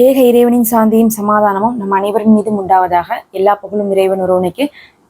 ஏக இறைவனின் சாந்தியும் சமாதானமும் நம் அனைவரின் மீதும் உண்டாவதாக எல்லா புகழும் இறைவன் ஒருவனுக்கு.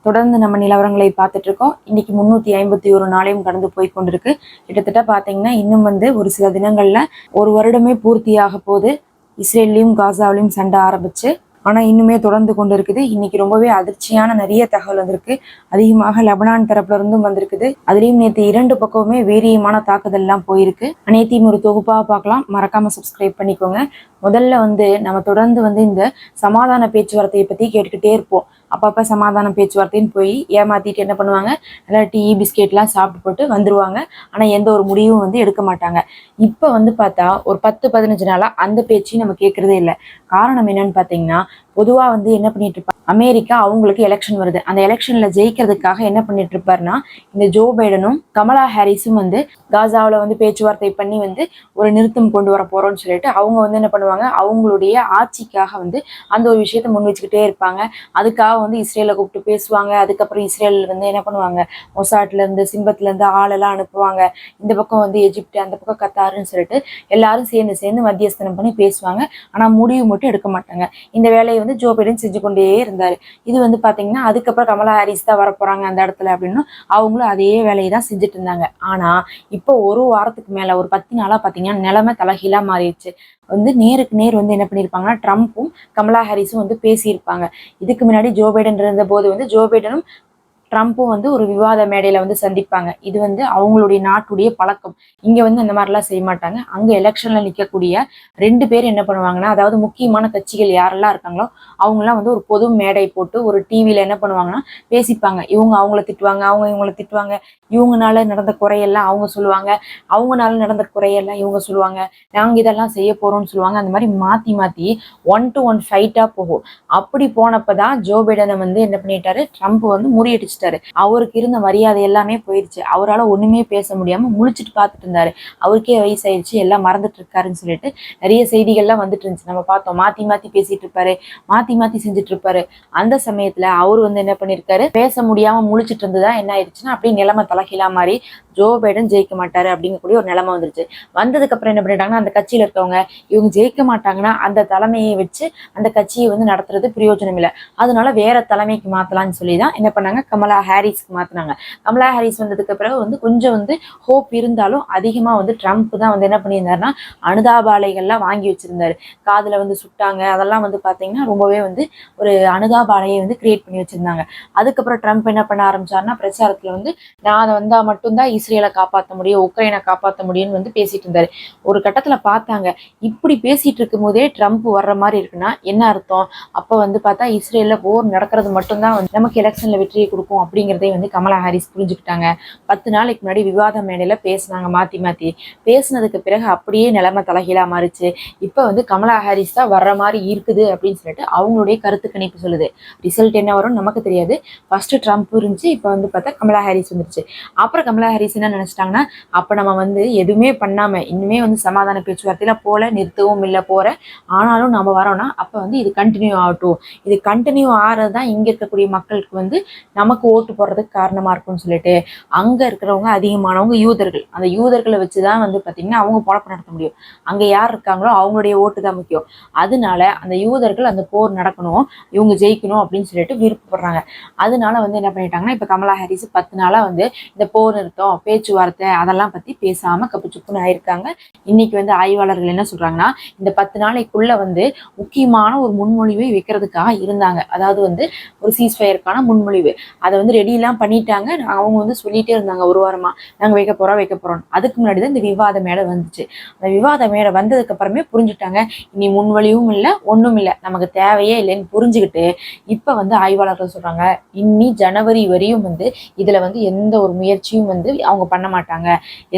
தொடர்ந்து நம்ம நிலவரங்களை பார்த்துட்டு இருக்கோம். இன்னைக்கு முன்னூத்தி ஐம்பத்தி ஒரு நாளையும் கடந்து போய் கொண்டிருக்கு. கிட்டத்தட்ட பாத்தீங்கன்னா இன்னும் வந்து ஒரு சில தினங்கள்ல ஒரு வருடமே பூர்த்தியாக போது இஸ்ரேல்லையும் காசாவிலையும் சண்டை ஆரம்பிச்சு ஆனால் இன்னுமே தொடர்ந்து கொண்டு இருக்குது இன்னைக்கு ரொம்பவே அதிர்ச்சியான நிறைய தகவல் வந்திருக்கு. அதிகமாக லெபனான் தரப்புல இருந்தும் வந்திருக்குது. அதுலேயும் நேற்று இரண்டு பக்கமுமே வீரியமான தாக்குதல் எல்லாம் போயிருக்கு. அனைத்தையும் ஒரு தொகுப்பாக பார்க்கலாம். மறக்காம சப்ஸ்கிரைப் பண்ணிக்கோங்க. முதல்ல வந்து நம்ம தொடர்ந்து வந்து இந்த சமாதான பேச்சுவார்த்தையை பத்தி கேட்டுக்கிட்டே இருப்போம். அப்பப்ப சமாதான பேச்சுவார்த்தைன்னு போய் ஏமாத்திட்டு என்ன பண்ணுவாங்க? நல்லா டீ பிஸ்கெட்லாம் சாப்பிட்டு போட்டு வந்துருவாங்க. ஆனா எந்த ஒரு முடிவும் வந்து எடுக்க மாட்டாங்க. இப்ப வந்து பார்த்தா ஒரு பத்து பதினஞ்சு நாளா அந்த பேச்சையும் நம்ம கேட்குறதே இல்லை. காரணம் என்னன்னு பார்த்தீங்கன்னா பொதுவாக வந்து என்ன பண்ணிட்டு இருப்பாங்க அமெரிக்கா அவங்களுக்கு எலெக்ஷன் வருது. அந்த எலெக்ஷன்ல ஜெயிக்கிறதுக்காக என்ன பண்ணிட்டு இருப்பாருன்னா இந்த ஜோ பைடனும் கமலா ஹாரிஸும் வந்து காசாவில் வந்து பேச்சுவார்த்தை பண்ணி வந்து ஒரு நிறுத்தம் கொண்டு வர போறோம்னு சொல்லிட்டு அவங்க வந்து என்ன பண்ணுவாங்க அவங்களுடைய ஆட்சிக்காக வந்து அந்த ஒரு விஷயத்த முன் வச்சுக்கிட்டே இருப்பாங்க. அதுக்காக வந்து இஸ்ரேலை கூப்பிட்டு பேசுவாங்க. அதுக்கப்புறம் இஸ்ரேல் வந்து என்ன பண்ணுவாங்க மொசாட்ல இருந்து சிம்பத்துல இருந்து ஆளெல்லாம் அனுப்புவாங்க. இந்த பக்கம் வந்து எஜிப்ட் அந்த பக்கம் கத்தாருன்னு சொல்லிட்டு எல்லாரும் சேர்ந்து சேர்ந்து மத்தியஸ்தனம் பண்ணி பேசுவாங்க. ஆனா முடிவு மட்டும் எடுக்க மாட்டாங்க. இந்த வேலையை வந்து ஜோ பைடன் செஞ்சு கொண்டே இருந்தார். இது வந்து பார்த்தீங்கன்னா அதுக்கப்புறம் கமலா ஹாரிஸ் தான் வரப்போகிறாங்க அந்த இடத்துல அப்படின்னு அவங்களும் அதே வேலையை தான் செஞ்சுட்டு இருந்தாங்க. ஆனால் இப்போ ஒரு வாரத்துக்கு மேலே ஒரு பத்து நாளாக பார்த்தீங்கன்னா நிலைமை தலைகீழா மாறிடுச்சு. வந்து நேருக்கு நேர் வந்து என்ன பண்ணியிருப்பாங்கன்னா ட்ரம்ப்பும் கமலா ஹாரிஸும் வந்து பேசியிருப்பாங்க. இதுக்கு முன்னாடி ஜோ பைடன் இருந்த போது வந்து ஜோ பைடனும் ட்ரம்ப்பும் வந்து ஒரு விவாத மேடையில் வந்து சந்திப்பாங்க. இது வந்து அவங்களுடைய நாட்டுடைய பழக்கம். இங்கே வந்து அந்த மாதிரிலாம் செய்ய மாட்டாங்க. அங்கே எலெக்ஷனில் நிற்கக்கூடிய ரெண்டு பேர் என்ன பண்ணுவாங்கன்னா அதாவது முக்கியமான கட்சிகள் யாரெல்லாம் இருக்காங்களோ அவங்களாம் வந்து ஒரு பொது மேடை போட்டு ஒரு டிவியில் என்ன பண்ணுவாங்கன்னா பேசிப்பாங்க. இவங்க அவங்கள திட்டுவாங்க அவங்க இவங்கள திட்டுவாங்க. இவங்கனால நடந்த குறையெல்லாம் அவங்க சொல்லுவாங்க. அவங்கனால நடந்த குறையெல்லாம் இவங்க சொல்லுவாங்க. நாங்கள் இதெல்லாம் செய்ய போகிறோம்னு சொல்லுவாங்க. அந்த மாதிரி மாற்றி மாற்றி ஒன் டு ஒன் ஃபைட்டாக போகும். அப்படி போனப்போ தான் ஜோ பைடனை வந்து என்ன பண்ணிட்டாரு ட்ரம்ப் வந்து முறியடிச்சிட்டாரு அவருக்கு இருந்த மரியாதை எல்லாமே போயிடுச்சு அவரால் ஒண்ணுமே பேச முடியாம முழிச்சிட்டு பார்த்துட்டு இருந்தாரு. அவருக்கே வயசாயிடுச்சு எல்லாம் மறந்துட்டு இருக்காருன்னு சொல்லிட்டு நிறைய செய்திகள்லாம் வந்துட்டு இருந்துச்சு. நம்ம பார்த்தோம். மாத்தி மாத்தி பேசிட்டு இருப்பாரு. மாத்தி மாத்தி செஞ்சுட்டு இருப்பாரு. அந்த சமயத்துல அவர் வந்து என்ன பண்ணிருக்காரு பேச முடியாம முழிச்சிட்டு இருந்ததா என்ன ஆயிடுச்சுன்னா அப்படியே நிலைமை தலகிலா மாதிரி ஜோ பைடன் ஜெயிக்க மாட்டாரு அப்படிங்கக்கூடிய ஒரு நிலைமை வந்துருச்சு. வந்ததுக்கு அப்புறம் என்ன பண்ணிட்டாங்கன்னா அந்த கட்சியில இருக்கவங்க இவங்க ஜெயிக்க மாட்டாங்கன்னா அந்த தலைமையை வச்சு அந்த கட்சியை வந்து நடத்துறது பிரயோஜனம் இல்லை. அதனால வேற தலைமைக்கு மாத்தலாம்னு சொல்லி தான் என்ன பண்ணாங்க கமலா ஹாரிஸ்க்கு மாத்தினாங்க. கமலா ஹாரிஸ் வந்ததுக்கு பிறகு வந்து கொஞ்சம் வந்து ஹோப் இருந்தாலும் அதிகமா வந்து ட்ரம்ப் தான் வந்து என்ன பண்ணியிருந்தாருன்னா அனுதாபாலைகள்லாம் வாங்கி வச்சிருந்தாரு. காதுல வந்து சுட்டாங்க. அதெல்லாம் வந்து பாத்தீங்கன்னா ரொம்பவே வந்து ஒரு அனுதாபாலையை வந்து கிரியேட் பண்ணி வச்சிருந்தாங்க. அதுக்கப்புறம் ட்ரம்ப் என்ன பண்ண ஆரம்பிச்சாருன்னா பிரச்சாரத்துல வந்து நான் வந்தா மட்டும்தான் இஸ்ரேலை காப்பாற்ற முடியும் உக்ரைனை காப்பாற்ற முடியும்னு வந்து பேசிட்டு இருந்தாரு. ஒரு கட்டத்துல பார்த்தாங்க. இப்படி பேசிட்டு இருக்கும் போதே ட்ரம்ப் வர்ற மாதிரி இருக்குன்னா என்ன அர்த்தம்? அப்ப வந்து பார்த்தா இஸ்ரேலில் போர் நடக்கிறது மட்டும்தான் வந்து நமக்கு எலெக்ஷன்ல வெற்றியை கொடுக்கும் அப்படிங்கிறதே வந்து கமலா ஹாரிஸ் புரிஞ்சுக்கிட்டாங்க. பத்து நாளைக்கு முன்னாடி விவாத மேடையில பேசினாங்க மாத்தி மாத்தி. பேசினதுக்கு பிறகு அப்படியே நிலைமை தலைகீழாக மாறிச்சு. இப்ப வந்து கமலா ஹாரிஸ் தான் வர்ற மாதிரி இருக்குது அப்படின்னு சொல்லிட்டு அவங்களுடைய கருத்து கணிப்பு சொல்லுது. ரிசல்ட் என்ன வரும் நமக்கு தெரியாது. ஃபர்ஸ்ட் ட்ரம்ப் இருந்துச்சு இப்போ வந்து பார்த்தா கமலா ஹாரிஸ் வந்துருச்சு. அப்புறம் கமலா ஹாரிஸ் என்ன நினைச்சிட்டாங்கன்னா அப்ப நம்ம வந்து எதுவுமே பண்ணாம இன்னுமே வந்து சமாதான பேச்சுவார்த்தையில போல நிறுத்தவும் இல்லை போற ஆனாலும் நம்ம வரோம்னா அப்ப வந்து இது கண்டினியூ ஆகட்டும். இது கண்டினியூ ஆகிறது தான் இங்க இருக்கக்கூடிய மக்களுக்கு வந்து நமக்கு ஓட்டு போடுறதுக்கு காரணமா இருக்கும்னு சொல்லிட்டு அங்க இருக்கிறவங்க அதிகமானவங்க யூதர்கள். அந்த யூதர்களை வச்சுதான் வந்து பாத்தீங்கன்னா அவங்க பொழப்பு நடத்த முடியும். அங்க யார் இருக்காங்களோ அவங்களுடைய ஓட்டு தான் முக்கியம். அதனால அந்த யூதர்கள் அந்த போர் நடக்கணும் இவங்க ஜெயிக்கணும் அப்படின்னு சொல்லிட்டு விருப்பப்படுறாங்க. அதனால வந்து என்ன பண்ணிட்டாங்கன்னா இப்ப கமலா ஹாரிஸ் பத்து நாளா வந்து இந்த போர் நிறுத்தம் பேச்சுவார்த்தை அதெல்லாம் பத்தி பேசாம கப்பு சுப்புன்னு ஆயிருக்காங்க. இன்னைக்கு வந்து ஆய்வாளர்கள் என்ன சொல்றாங்கன்னா இந்த பத்து நாளைக்குள்ள வந்து முக்கியமான ஒரு முன்மொழிவை வைக்கிறதுக்காக இருந்தாங்க. அதாவது வந்து ஒரு சீஸ்ஃபயருக்கான முன்மொழிவு. அதை வந்து ரெடியெல்லாம் பண்ணிட்டாங்க. அவங்க வந்து சொல்லிட்டே இருந்தாங்க ஒரு வாரமா நாங்க வைக்க போறோம் வைக்க போறோம் அதுக்கு முன்னாடி தான் இந்த விவாத மேடை வந்துச்சு. அந்த விவாத மேடை வந்ததுக்கு அப்புறமே புரிஞ்சுட்டாங்க. இனி முன்மொழியும் இல்லை ஒண்ணும் இல்லை. நமக்கு தேவையே இல்லைன்னு புரிஞ்சுக்கிட்டு இப்ப வந்து ஆய்வாளர்கள் சொல்றாங்க இன்னி ஜனவரி வரையும் வந்து இதுல வந்து எந்த ஒரு முயற்சியும் வந்து அவங்க பண்ண மாட்டாங்க.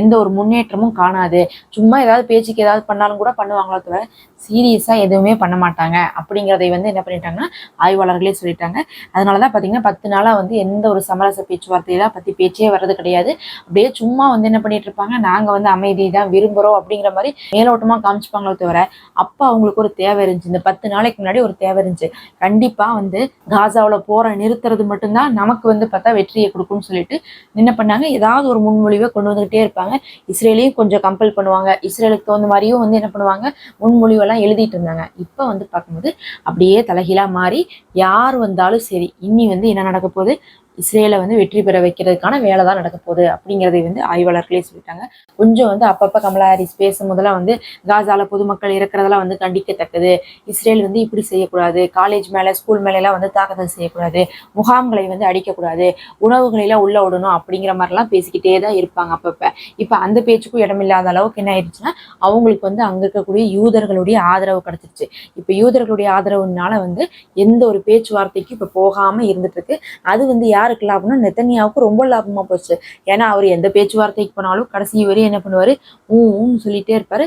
எந்த ஒரு முன்னேற்றமும் காணாது. சும்மா ஏதாவது பேச்சுக்கு ஏதாவது பண்ணாலும் கூட பண்ணுவாங்களோ தவிர சீரியஸாக எதுவுமே பண்ண மாட்டாங்க. அப்படிங்கிறதை வந்து என்ன பண்ணிட்டாங்கன்னா ஆய்வாளர்களே சொல்லிட்டாங்க. அதனால தான் பார்த்தீங்கன்னா பத்து நாளாக வந்து எந்த ஒரு சமரச பேச்சுவார்த்தையெல்லாம் பற்றி பேச்சே வர்றது கிடையாது. அப்படியே சும்மா வந்து என்ன பண்ணிட்டு இருப்பாங்க நாங்கள் வந்து அமைதி தான் விரும்புகிறோம் அப்படிங்கிற மாதிரி மேலோட்டமாக காமிச்சுப்பாங்களோ தவிர அப்போ அவங்களுக்கு ஒரு தேவை இருந்துச்சு. இந்த பத்து நாளைக்கு முன்னாடி ஒரு தேவை இருந்துச்சு. கண்டிப்பாக வந்து காசாவில் போகிற நிறுத்துறது மட்டும்தான் நமக்கு வந்து பார்த்தா வெற்றியை கொடுக்கும்னு சொல்லிட்டு என்ன பண்ணாங்க. ஏதாவது ஒரு முன்மொழிவை கொண்டு வந்துகிட்டே இருப்பாங்க. இஸ்ரேலையும் கொஞ்சம் கம்பல் பண்ணுவாங்க. இஸ்ரேலுக்கு தகுந்த மாதிரியும் வந்து என்ன பண்ணுவாங்க? முன்மொழிவெல்லாம் எழுதிட்டு இருந்தாங்க. இப்போ வந்து பார்க்கும்போது அப்படியே தலைகீழா மாறி யார் வந்தாலும் சரி இனி வந்து என்ன நடக்க போகுது? இஸ்ரேலை வந்து வெற்றி பெற வைக்கிறதுக்கான வேலை தான் நடக்க போகுது அப்படிங்கிறதை வந்து ஆய்வாளர்களே சொல்லிட்டாங்க. கொஞ்சம் வந்து அப்பப்போ கமலா ஹாரிஸ் பேசும் போதெல்லாம் வந்து காசால பொதுமக்கள் இருக்கிறதெல்லாம் வந்து கண்டிக்கத்தக்கது. இஸ்ரேல் வந்து இப்படி செய்யக்கூடாது. காலேஜ் மேலே ஸ்கூல் மேலெல்லாம் வந்து தாக்கத்தை செய்யக்கூடாது. முகாம்களை வந்து அடிக்கக்கூடாது. உணவுகளெல்லாம் உள்ள விடணும் அப்படிங்கிற மாதிரிலாம் பேசிக்கிட்டே தான் இருப்பாங்க அப்பப்போ. இப்போ அந்த பேச்சுக்கும் இடமில்லாத அளவுக்கு என்ன ஆயிடுச்சுன்னா அவங்களுக்கு வந்து அங்கே இருக்கக்கூடிய யூதர்களுடைய ஆதரவு கிடைச்சிருச்சு. இப்போ யூதர்களுடைய ஆதரவுனால வந்து எந்த ஒரு பேச்சுவார்த்தைக்கும் இப்போ போகாமல் இருந்துட்டு இருக்கு. அது வந்து யாருக்கு லாபம்னா நெத்தனியாவுக்கு ரொம்ப லாபமா போச்சு. ஏன்னா அவர் எந்த பேச்சுவார்த்தைக்கு போனாலும் கடைசி வரையும் என்ன பண்ணுவாரு? ஊன்னு சொல்லிட்டே இருப்பார்.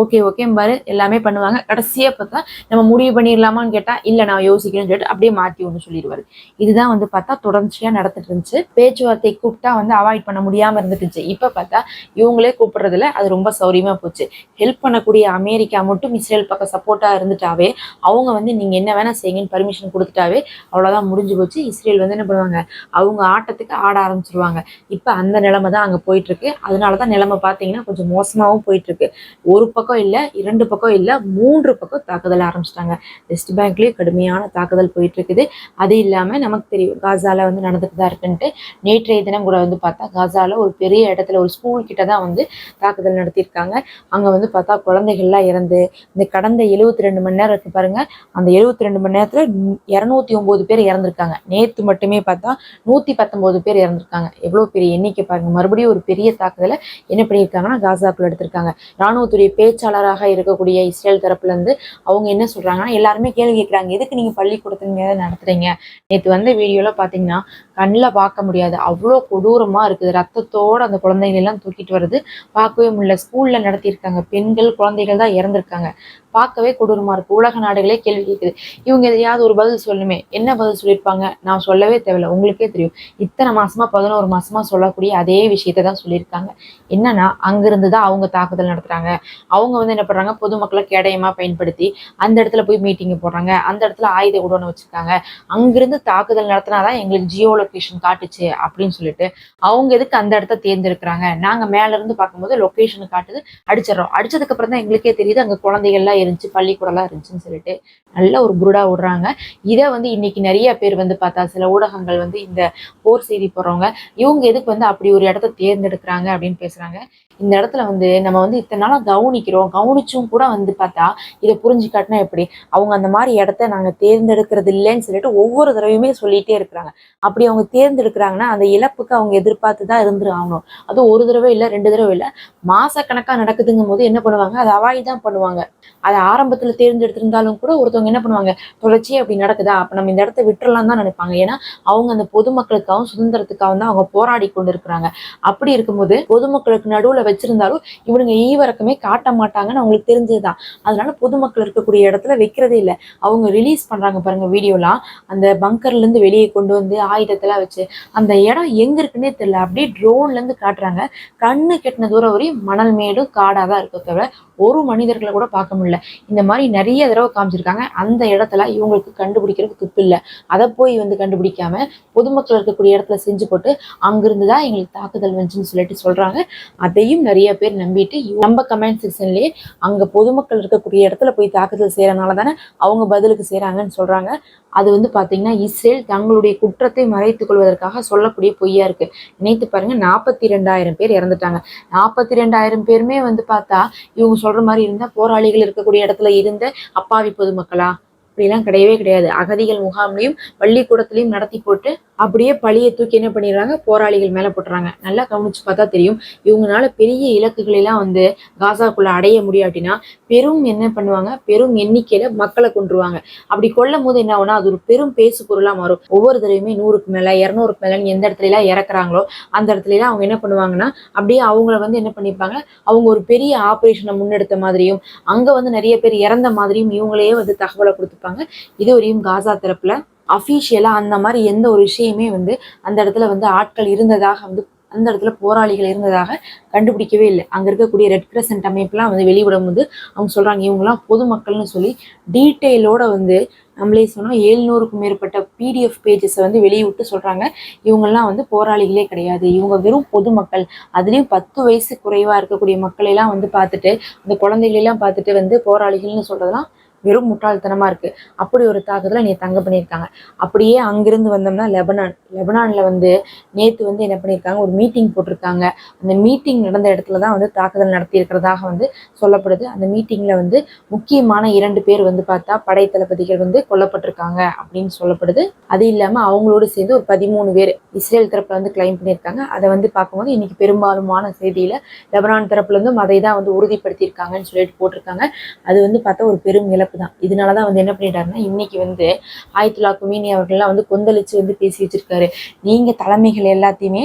ஓகே ஓகேம்பாரு எல்லாமே பண்ணுவாங்க. கடைசியாக பார்த்தா நம்ம முடிவு பண்ணிடலாமான்னு கேட்டால் இல்லை நான் யோசிக்கிறேன்னு சொல்லிட்டு அப்படியே மாற்றி ஒன்று சொல்லிடுவாரு. இதுதான் வந்து பார்த்தா தொடர்ச்சியாக நடந்துட்டு இருந்துச்சு. பேச்சுவார்த்தை கூப்பிட்டா வந்து அவாய்ட் பண்ண முடியாமல் இருந்துட்டு இப்போ பார்த்தா இவங்களே கூப்பிடுறதுல அது ரொம்ப சௌரியமாக போச்சு. ஹெல்ப் பண்ணக்கூடிய அமெரிக்கா மட்டும் இஸ்ரேல் பக்கம் சப்போர்ட்டாக இருந்துட்டாவே அவங்க வந்து நீங்கள் என்ன வேணால் செய்யுங்கன்னு பர்மிஷன் கொடுத்துட்டாவே அவ்வளோதான் முடிஞ்சு போச்சு. இஸ்ரேல் வந்து என்ன பண்ணுவாங்க? அவங்க ஆட்டத்துக்கு ஆட ஆரம்பிச்சிருவாங்க. இப்போ அந்த நிலைமை தான் அங்கே போயிட்டுருக்கு அதனால தான் நிலைமை பார்த்தீங்கன்னா கொஞ்சம் மோசமாகவும் போயிட்டுருக்கு ஒரு பக்கம் பக்கம் இல்லை இரண்டு பக்கம் இல்லை மூன்று பக்கம் தாக்குதல் ஆரம்பிச்சிட்டாங்க. வெஸ்ட் பேங்க்லயே கடுமையான தாக்குதல் போயிட்டு இருக்குது அது இல்லாமல் நமக்கு தெரியும் காசால வந்து நடந்துட்டு தான் இருக்குன்ட்டு. நேற்றைய தினம் கூட வந்து பார்த்தா காசால ஒரு பெரிய இடத்துல ஒரு ஸ்கூல் கிட்ட தான் வந்து தாக்குதல் நடத்தியிருக்காங்க. அங்கே வந்து பார்த்தா குழந்தைகள்லாம் இறந்து இந்த கடந்த எழுபத்தி ரெண்டு மணி நேரம் இருக்கு பாருங்க அந்த எழுபத்தி ரெண்டு மணி நேரத்தில் இரநூத்தி ஒன்பது பேர் இறந்துருக்காங்க. நேற்று மட்டுமே பார்த்தா நூற்றி பத்தொம்போது பேர் இறந்துருக்காங்க. எவ்வளோ பெரிய எண்ணிக்கை பாருங்க. மறுபடியும் ஒரு பெரிய தாக்குதலை என்ன பண்ணியிருக்காங்கன்னா காசாக்குள்ள எடுத்திருக்காங்க. ராணுவத்துடைய பேச்சாளராக இருக்கக்கூடிய இஸ்ரேல் தரப்புலேருந்து அவங்க என்ன சொல்கிறாங்கன்னா எல்லாருமே கேள்வி கேட்குறாங்க எதுக்கு நீங்கள் பள்ளிக்கூடத்தின் மீது நடத்துகிறீங்க நேற்று வந்த வீடியோவில் பார்த்தீங்கன்னா கண்ணில் பார்க்க முடியாது. அவ்வளோ கொடூரமாக இருக்குது. ரத்தத்தோடு அந்த குழந்தைகளெல்லாம் தூக்கிட்டு வருது பார்க்கவே முடியல. ஸ்கூலில் நடத்தியிருக்காங்க. பெண்கள் குழந்தைகள் தான் இறந்துருக்காங்க. பார்க்கவே கொடூரமா இருக்கு. உலக நாடுகளே கேள்வி கேட்குது. இவங்க எதையாவது ஒரு பதில் சொல்லுமே என்ன பதில் சொல்லியிருப்பாங்க? நான் சொல்லவே தேவையில்ல. உங்களுக்கே தெரியும். இத்தனை மாசமா பதினோரு மாசமா சொல்லக்கூடிய அதே விஷயத்தை தான் சொல்லியிருக்காங்க. என்னன்னா அங்கிருந்து தான் அவங்க தாக்குதல் நடத்துறாங்க. அவங்க வந்து என்ன பண்றாங்க? பொதுமக்களை கேடயமா பயன்படுத்தி அந்த இடத்துல போய் மீட்டிங் போடுறாங்க. அந்த இடத்துல ஆயுத உடனே வச்சிருக்காங்க. அங்கிருந்து தாக்குதல் நடத்தினாதான் எங்களுக்கு ஜியோ லொக்கேஷன் காட்டுச்சு அப்படின்னு சொல்லிட்டு அவங்க எதுக்கு அந்த இடத்த தேர்ந்தெடுக்கிறாங்க? நாங்க மேல இருந்து பார்க்கும்போது லொக்கேஷன் காட்டுது அடிச்சிடறோம். அடிச்சதுக்கு அப்புறம் தான் எங்களுக்கே தெரியுது அங்க குழந்தைகள்லாம் இருந்துச்சு பள்ளிக்கூடலாம் இருந்துச்சுன்னு சொல்லிட்டு நல்ல ஒரு குருடா விடுறாங்க இதை வந்து இன்னைக்கு நிறைய பேர் வந்து பார்த்தா சில ஊடகங்கள் வந்து இந்த போர் செய்தி போடுறவங்க இவங்க எதுக்கு வந்து அப்படி ஒரு இடத்த தேர்ந்தெடுக்கிறாங்க அப்படின்னு பேசுறாங்க. இந்த இடத்துல வந்து நம்ம வந்து இத்தனை நாளாக கவனிக்கிறோம். கவனிச்சும் கூட வந்து பார்த்தா இதை புரிஞ்சு காட்டினா எப்படி? அவங்க அந்த மாதிரி இடத்த நாங்கள் தேர்ந்தெடுக்கிறது இல்லைன்னு சொல்லிட்டு ஒவ்வொரு தடவையுமே சொல்லிட்டே இருக்கிறாங்க. அப்படி அவங்க தேர்ந்தெடுக்கிறாங்கன்னா அந்த இழப்புக்கு அவங்க எதிர்பார்த்து தான் இருந்து ஆகணும் அதுவும் ஒரு தடவை இல்லை ரெண்டு தடவை இல்லை. மாசக்கணக்காக நடக்குதுங்கும் போது என்ன பண்ணுவாங்க? அதை அவாய் தான் பண்ணுவாங்க. அதை ஆரம்பத்தில் தேர்ந்தெடுத்திருந்தாலும் கூட ஒருத்தவங்க என்ன பண்ணுவாங்க? தொடர்ச்சியே அப்படி நடக்குதா? அப்போ நம்ம இந்த இடத்த விட்டுறலாம் தான் நினைப்பாங்க. ஏன்னா அவங்க அந்த பொதுமக்களுக்காகவும் சுதந்திரத்துக்காகவும் தான் அவங்க போராடி கொண்டு இருக்கிறாங்க அப்படி இருக்கும்போது பொதுமக்களுக்கு நடுவில் வச்சிருந்தாலும் இவனுங்க ஈவரக்கமே காட்ட மாட்டாங்கன்னு அவங்களுக்கு தெரிஞ்சதுதான். அதனால பொதுமக்கள் இருக்கக்கூடிய இடத்துல வைக்கிறதே இல்லை. அவங்க ரிலீஸ் பண்றாங்க பாருங்க வீடியோலாம். அந்த பங்கர்ல இருந்து வெளியே கொண்டு வந்து ஆயுதத்தெல்லாம் வச்சு அந்த இடம் எங்க இருக்குன்னே தெரியல. அப்படியே ட்ரோன்ல இருந்து காட்டுறாங்க. கண்ணு கெட்டின தூரம் வரையும் மணல் மேடும் காடாக தான் இருக்க தவிர ஒரு மனிதர்களை கூட பார்க்க முடியல. இந்த மாதிரி நிறைய தடவை காமிச்சிருக்காங்க. அந்த இடத்துல இவங்களுக்கு கண்டுபிடிக்கிறதுக்கு துப்பு இல்லை. அதை போய் வந்து கண்டுபிடிக்காம பொதுமக்கள் இருக்கக்கூடிய இடத்துல செஞ்சு போட்டு அங்கிருந்து தான் எங்களுக்கு தாக்குதல் வந்துச்சுன்னு சொல்லிட்டு சொல்றாங்க. அதையும் நிறைய பேர் நம்பிட்டு நம்ம கமெண்ட் செக்ஷன்லயே அங்க பொதுமக்கள் இருக்கக்கூடிய இடத்துல போய் தாக்குதல் செய்யறதுனால தானே அவங்க பதிலுக்கு செய்றாங்கன்னு சொல்றாங்க. அது வந்து பாத்தீங்கன்னா இஸ்ரேல் தங்களுடைய குற்றத்தை மறைத்துக் கொள்வதற்காக சொல்லக்கூடிய பொய்யா இருக்கு. நினைத்து பாருங்க நாற்பத்தி ரெண்டாயிரம் பேர் இறந்துட்டாங்க. நாற்பத்தி ரெண்டாயிரம் பேருமே வந்து பார்த்தா இவங்க சொல்ற மாதிரி இருந்தா போராளிகள் இருக்கக்கூடிய இடத்துல இருந்த அப்பாவி பொதுமக்களா? அப்படிலாம் கிடையவே கிடையாது. அகதிகள் முகாம்லையும் பள்ளிக்கூடத்திலையும் நடத்தி போட்டு அப்படியே பழியை தூக்கி என்ன பண்ணிடுறாங்க? போராளிகள் மேலே போட்டுறாங்க. நல்லா கவனிச்சு பார்த்தா தெரியும் இவங்கனால பெரிய இலக்குகளெல்லாம் வந்து காசாக்குள்ள அடைய முடியாட்டினா பெரும் என்ன பண்ணுவாங்க? பெரும் எண்ணிக்கையில மக்களை கொன்றுவாங்க. அப்படி கொல்லும் போது என்ன ஆகும்னா அது ஒரு பெரும் பேசு பொருளா மாறும். ஒவ்வொரு தடவையுமே நூறுக்கு மேல இரநூறுக்கு மேலன்னு எந்த இடத்துல எல்லாம் இறக்குறாங்களோ அந்த இடத்துல எல்லாம் அவங்க என்ன பண்ணுவாங்கன்னா அப்படியே அவங்கள வந்து என்ன பண்ணிப்பாங்க? அவங்க ஒரு பெரிய ஆபரேஷனை முன்னெடுத்த மாதிரியும் அங்க வந்து நிறைய பேர் இறந்த மாதிரியும் இவங்களையே வந்து தகவலை கொடுத்துப்பாங்க. இது வரையும் காசா தரப்புல அஃபீஷியலாக அந்த மாதிரி எந்த ஒரு விஷயமே வந்து அந்த இடத்துல வந்து ஆட்கள் இருந்ததாக வந்து அந்த இடத்துல போராளிகள் இருந்ததாக கண்டுபிடிக்கவே இல்லை. அங்கே இருக்கக்கூடிய ரெட் கிரசன்ட் அமைப்புலாம் வந்து வெளிவிடும் போது அவங்க சொல்கிறாங்க இவங்கெல்லாம் பொதுமக்கள்னு சொல்லி டீட்டெயிலோட வந்து நம்மளே சொன்னால் ஏழ்நூறுக்கும் மேற்பட்ட பிடிஎஃப் பேஜஸை வந்து வெளியிட்டு சொல்கிறாங்க இவங்கெல்லாம் வந்து போராளிகளே கிடையாது. இவங்க வெறும் பொதுமக்கள். அதுலேயும் பத்து வயசு குறைவாக இருக்கக்கூடிய மக்களையெல்லாம் வந்து பார்த்துட்டு அந்த குழந்தைகளெல்லாம் பார்த்துட்டு வந்து போராளிகள்னு சொல்கிறதெல்லாம் வெறும் முட்டாள்தனமாக இருக்குது அப்படி ஒரு தாக்குதலை நீ தங்க பண்ணியிருக்காங்க. அப்படியே அங்கிருந்து வந்தோம்னா லெபனான் லெபனானில் வந்து நேற்று வந்து என்ன பண்ணியிருக்காங்க? ஒரு மீட்டிங் போட்டிருக்காங்க. அந்த மீட்டிங் நடந்த இடத்துல தான் வந்து தாக்குதல் நடத்தியிருக்கிறதாக வந்து சொல்லப்படுது. அந்த மீட்டிங்கில் வந்து முக்கியமான இரண்டு பேர் வந்து பார்த்தா படை தளபதிகள் வந்து கொல்லப்பட்டிருக்காங்க அப்படின்னு சொல்லப்படுது. அது இல்லாமல் அவங்களோடு சேர்ந்து ஒரு பதிமூணு பேர் இஸ்ரேல் தரப்புல வந்து கிளைம் பண்ணியிருக்காங்க. அதை வந்து பார்க்கும்போது இன்னைக்கு பெரும்பாலுமான செய்தியில் லெபனான் தரப்புல இருந்தும் அதை தான் வந்து உறுதிப்படுத்தியிருக்காங்கன்னு சொல்லிட்டு போட்டிருக்காங்க. அது வந்து பார்த்தா ஒரு பெரும் இழப்பு. தான் இதனால தான் வந்து என்ன பண்ணிட்டாருன்னா இன்னைக்கு வந்து ஆயத்துல்லா குமீனி அவர்கள்லாம் வந்து கொந்தளிச்சு வந்து பேசி வச்சிருக்காரு. நீங்க தலைமைகள் எல்லாத்தையுமே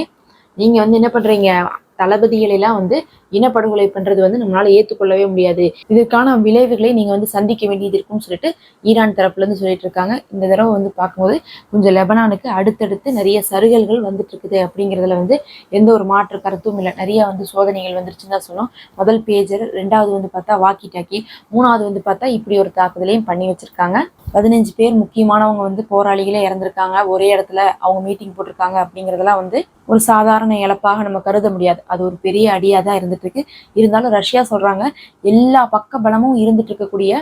நீங்க வந்து என்ன பண்றீங்க? தளபதிகளெல்லாம் வந்து இனப்படுகொலை பண்றது வந்து நம்மளால ஏற்றுக்கொள்ளவே முடியாது. இதற்கான விளைவுகளை நீங்க வந்து சந்திக்க வேண்டியது இருக்கும்னு சொல்லிட்டு ஈரான் தரப்புல இருந்து சொல்லிட்டு இருக்காங்க. இந்த தடவை வந்து பார்க்கும்போது கொஞ்சம் லெபனானுக்கு அடுத்தடுத்து நிறைய சருகல்கள் வந்துட்டு இருக்குது அப்படிங்கிறதுல வந்து எந்த ஒரு மாற்று கருத்தும் இல்லை. நிறைய வந்து சோதனைகள் வந்துருச்சுன்னு தான் சொல்லணும். முதல் பேஜர் ரெண்டாவது வந்து பார்த்தா வாக்கி டாக்கி மூணாவது வந்து பார்த்தா இப்படி ஒரு தாக்குதலையும் பண்ணி வச்சிருக்காங்க. பதினஞ்சு பேர் முக்கியமானவங்க வந்து போராளிகளே இறந்திருக்காங்க. ஒரே இடத்துல அவங்க மீட்டிங் போட்டிருக்காங்க அப்படிங்கிறதெல்லாம் வந்து ஒரு சாதாரண இழப்பாக நம்ம கருத முடியாது. அது ஒரு பெரிய அடியாக தான் இருந்துட்டு இருக்கு. இருந்தாலும் ரஷ்யா சொல்றாங்க எல்லா பக்க பலமும் இருந்துட்டு இருக்கக்கூடிய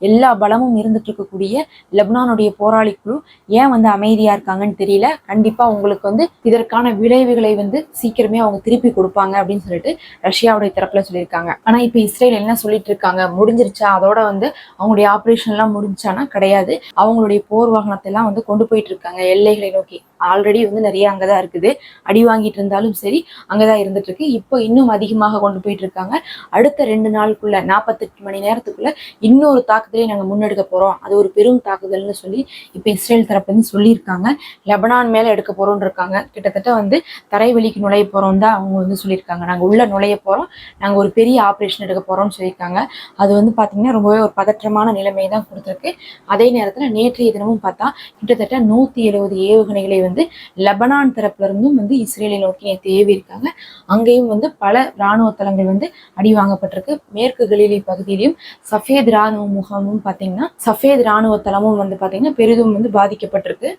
எல்லா பலமும் இருந்துட்டு இருக்கக்கூடிய லெபனானுடைய போராளி குழு ஏன் வந்து அமைதியா இருக்காங்கன்னு தெரியல. கண்டிப்பா உங்களுக்கு வந்து இதற்கான விளைவுகளை வந்து சீக்கிரமே அவங்க திருப்பி கொடுப்பாங்க அப்படின்னு சொல்லிட்டு ரஷ்யாவுடைய தரப்புல சொல்லியிருக்காங்க. ஆனா இப்ப இஸ்ரேல் என்ன சொல்லிட்டு இருக்காங்க? முடிஞ்சிருச்சா? அதோட வந்து அவங்களுடைய ஆபரேஷன் எல்லாம் முடிஞ்சானா? கிடையாது. அவங்களுடைய போர் வாகனத்தை எல்லாம் வந்து கொண்டு போயிட்டு இருக்காங்க எல்லைகளை நோக்கி. ஆல்ரெடி வந்து நிறைய அங்கே தான் இருக்குது. அடி வாங்கிட்டு இருந்தாலும் சரி அங்கதான் இருந்துட்டு இருக்கு. இப்போ இன்னும் அதிகமாக கொண்டு போயிட்டு இருக்காங்க. அடுத்த ரெண்டு நாளுக்குள்ள நாற்பத்தெட்டு மணி நேரத்துக்குள்ள இன்னொரு தாக்குதலை நாங்கள் முன்னெடுக்க போறோம். அது ஒரு பெரும் தாக்குதல்னு சொல்லி இப்போ இஸ்ரேல் தரப்புல சொல்லியிருக்காங்க. லெபனான் மேலே எடுக்க போறோம்னு இருக்காங்க. கிட்டத்தட்ட வந்து தரைவெளிக்கு நுழைய போறோம் தான் அவங்க வந்து சொல்லியிருக்காங்க. நாங்கள் உள்ள நுழைய போறோம். நாங்கள் ஒரு பெரிய ஆப்ரேஷன் எடுக்க போறோம்னு சொல்லியிருக்காங்க. அது வந்து பார்த்திங்கன்னா ரொம்பவே ஒரு பதற்றமான நிலைமை தான் கொடுத்துருக்கு. அதே நேரத்தில் நேற்றைய தினமும் பார்த்தா கிட்டத்தட்ட நூற்றி எழுபது ஏவுகணைகளை வந்து வந்து லெபனான் தரப்புல இருந்தும் வந்து இஸ்ரேலை நோக்கி தேவி இருக்காங்க. அங்கேயும் வந்து பல இராணுவ தளங்கள் வந்து அடி வாங்கப்பட்டிருக்கு மேற்கு கலிலி பகுதியிலையும் சஃபேத் இராணுவ முகாமும் பார்த்தீங்கன்னா சஃபேத் இராணுவ தளமும் வந்து பார்த்தீங்கன்னா பெரிதும் வந்து பாதிக்கப்பட்டிருக்கு.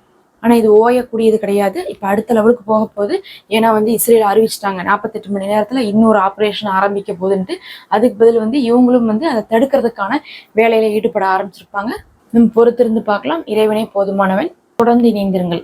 ஆனால் இது ஓயக்கூடியது கிடையாது. இப்போ அடுத்த லெவலுக்கு போக போகுது. ஏன்னா வந்து இஸ்ரேல் அறிவிச்சிட்டாங்க. நாற்பத்தெட்டு மணி நேரத்தில் இன்னொரு ஆப்ரேஷன் ஆரம்பிக்க போகுதுன்ட்டு. அதுக்கு பதில் வந்து இவங்களும் வந்து அதை தடுக்கிறதுக்கான வேலையில ஈடுபட ஆரம்பிச்சிருப்பாங்க. நம்ம பொறுத்திருந்து பார்க்கலாம். இறைவனே போதுமானவன். தொடர்ந்து இணைந்திருங்கள்.